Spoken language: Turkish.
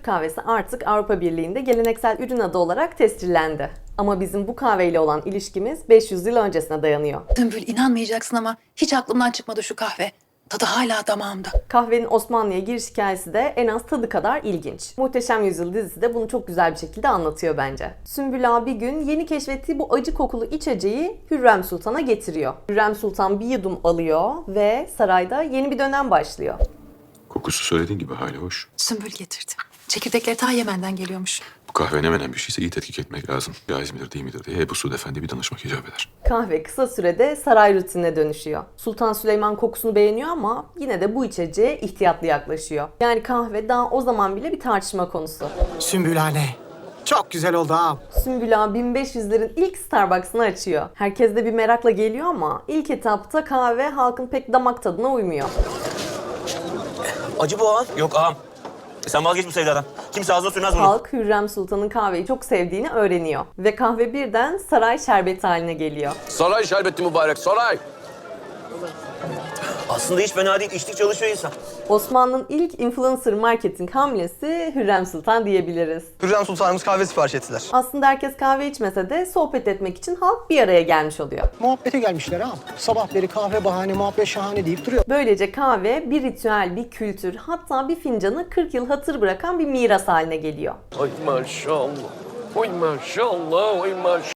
Türk kahvesi artık Avrupa Birliği'nde geleneksel ürün adı olarak tescillendi. Ama bizim bu kahveyle olan ilişkimiz 500 yıl öncesine dayanıyor. Sümbül inanmayacaksın ama hiç aklımdan çıkmadı şu kahve. Tadı hala damağımda. Kahvenin Osmanlı'ya giriş hikayesi de en az tadı kadar ilginç. Muhteşem Yüzyıl dizisi de bunu çok güzel bir şekilde anlatıyor bence. Sümbül Ağa bir gün yeni keşfettiği bu acı kokulu içeceği Hürrem Sultan'a getiriyor. Hürrem Sultan bir yudum alıyor ve sarayda yeni bir dönem başlıyor. Kokusu söylediğin gibi hali hoş. Sümbül getirdi. Çekirdekleri ta Yemen'den geliyormuş. Bu kahve ne menen bir şeyse iyi tetkik etmek lazım. Caiz midir değil midir diye Ebu Suud Efendi bir danışmak icap eder. Kahve kısa sürede saray rutinine dönüşüyor. Sultan Süleyman kokusunu beğeniyor ama yine de bu içeceğe ihtiyatlı yaklaşıyor. Yani kahve daha o zaman bile bir tartışma konusu. Sümbülhane. Çok güzel oldu ağam. Sümbül Ağa 1500'lerin ilk Starbucks'ını açıyor. Herkes de bir merakla geliyor ama ilk etapta kahve halkın pek damak tadına uymuyor. Acı bu ağam. Yok ağam. Sen vazgeç bu sevdadan. Kimse ağzına sürmez bunu. Halk Hürrem Sultan'ın kahveyi çok sevdiğini öğreniyor. Ve kahve birden saray şerbeti haline geliyor. Saray şerbeti mübarek, saray. Aslında hiç fena değil. İçtik çalışıyor insan. Osmanlı'nın ilk influencer marketing hamlesi Hürrem Sultan diyebiliriz. Hürrem Sultanımız kahve sipariş ettiler. Aslında herkes kahve içmese de sohbet etmek için halk bir araya gelmiş oluyor. Muhabbete gelmişler ağam. Sabah beri kahve bahane, muhabbet şahane deyip duruyor. Böylece kahve bir ritüel, bir kültür, hatta bir fincanı 40 yıl hatır bırakan bir miras haline geliyor. Ay maşallah. Oy maşallah, oy maşallah.